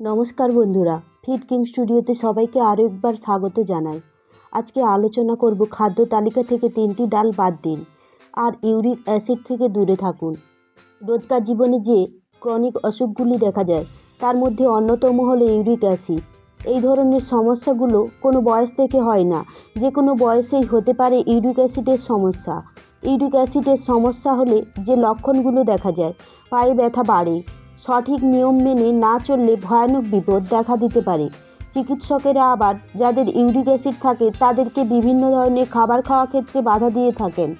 নমস্কার বন্ধুরা feed king স্টুডিওতে সবাইকে আরও একবার স্বাগত জানাই। আজকে আলোচনা করব খাদ্য তালিকা থেকে তিনটি ডাল বাদ দিন আর ইউরিক অ্যাসিড থেকে দূরে থাকুন। রোজকার জীবনে যে ক্রনিক অসুখগুলি দেখা যায়, তার মধ্যে অন্যতম হলো ইউরিক অ্যাসিড। এই ধরনের সমস্যাগুলো কোনো বয়স থেকে হয় না, যে কোনো বয়সেই হতে পারে ইউরিক অ্যাসিডের সমস্যা। ইউরিক অ্যাসিডের সমস্যা হলে যে লক্ষণগুলো দেখা যায়, পায়ে ব্যথা বাড়ে সঠিক নিয়ম মেনে না চললে ভয়ানক বিপদ দেখা দিতে পারে। চিকিৎসকেরা আবার যাদের ইউরিক অ্যাসিড থাকে, তাদেরকে বিভিন্ন ধরনের খাবার খাওয়া ক্ষেত্রে বাধা দিয়ে থাকেন।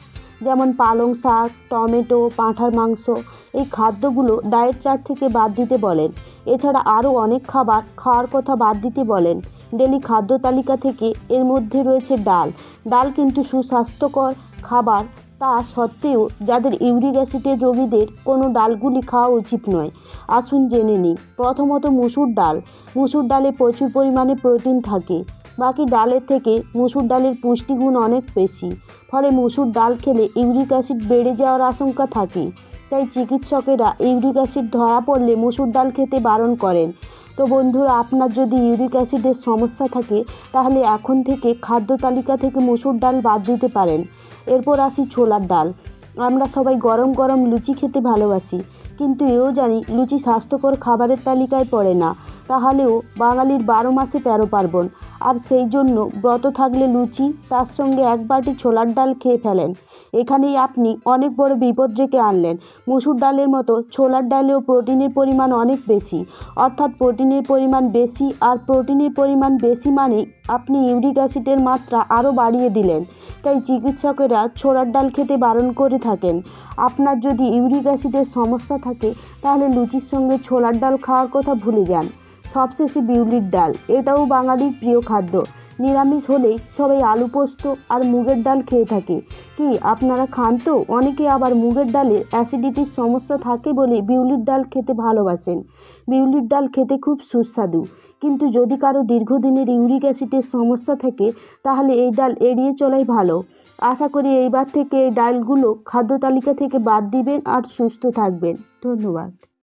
যেমন পালং শাক, টমেটো, পাঁঠার মাংস, এই খাদ্যগুলো ডায়েট চার্ট থেকে বাদ দিতে বলেন। এছাড়া আরও অনেক খাবার খাওয়ার কথা বাদ দিতে বলেন। ডেলি খাদ্য তালিকা থেকে এর মধ্যে রয়েছে ডাল। ডাল কিন্তু সুস্বাস্থ্যকর খাবার তা সত্ত্বেও যাদের ইউরিক অ্যাসিডের রোগীদের কোনো ডালগুলি খাওয়া উচিত নয়, আসুন জেনে নিই। প্রথমত মুসুর ডাল। মুসুর ডালে প্রচুর পরিমাণে প্রোটিন থাকে। বাকি ডালের থেকে মুসুর ডালের পুষ্টিগুণ অনেক বেশি। ফলে মুসুর ডাল খেলে ইউরিক অ্যাসিড বেড়ে যাওয়ার আশঙ্কা থাকে। তাই চিকিৎসকেরা ইউরিক অ্যাসিড ধরা পড়লে মুসুর ডাল খেতে বারণ করেন। তো বন্ধুরা, আপনার যদি ইউরিক অ্যাসিডের সমস্যা থাকে, তাহলে এখন থেকে খাদ্য তালিকা থেকে মসুর ডাল বাদ দিতে পারেন। এরপর আসি ছোলার ডাল। আমরা সবাই গরম গরম লুচি খেতে ভালোবাসি। কিন্তু এও জানি লুচি স্বাস্থ্যকর খাবারের তালিকায় পড়ে না। তাহলেও বাঙালির বারো মাসে তেরো পার্বণ। আর সেই জন্য ব্রত থাকলে লুচি, তার সঙ্গে এক বাটি ছোলার ডাল খেয়ে ফেলেন। এখানেই আপনি অনেক বড় বিপদ রেখে আনলেন। মুসুর ডালের মতো ছোলার ডালেও প্রোটিনের পরিমাণ অনেক বেশি। অর্থাৎ প্রোটিনের পরিমাণ বেশি আর প্রোটিনের পরিমাণ বেশি মানে আপনি ইউরিক অ্যাসিডের মাত্রা আরও বাড়িয়ে দিলেন। তাই চিকিৎসকেরা ছোড়ার ডাল খেতে বারণ করে থাকেন। আপনার যদি ইউরিক অ্যাসিডের সমস্যা থাকে, তাহলে লুচির সঙ্গে ছোলার ডাল খাওয়ার কথা ভুলে যান। সবশেষে বিউলির ডাল, এটাও বাঙালির প্রিয় খাদ্য। নিরামিষ হলেই সবাই আলু পোস্ত আর মুগের ডাল খেয়ে থাকে। কি, আপনারা খান তো? অনেকে আবার মুগের ডালে অ্যাসিডিটির সমস্যা থাকে বলে বিউলির ডাল খেতে ভালোবাসেন। বিউলির ডাল খেতে খুব সুস্বাদু। কিন্তু যদি কারও দীর্ঘদিনের ইউরিক অ্যাসিডের সমস্যা থাকে, তাহলে এই ডাল এড়িয়ে চলাই ভালো। আশা করি এইবার থেকে এই ডালগুলো খাদ্য তালিকা থেকে বাদ দিবেন আর সুস্থ থাকবেন। ধন্যবাদ।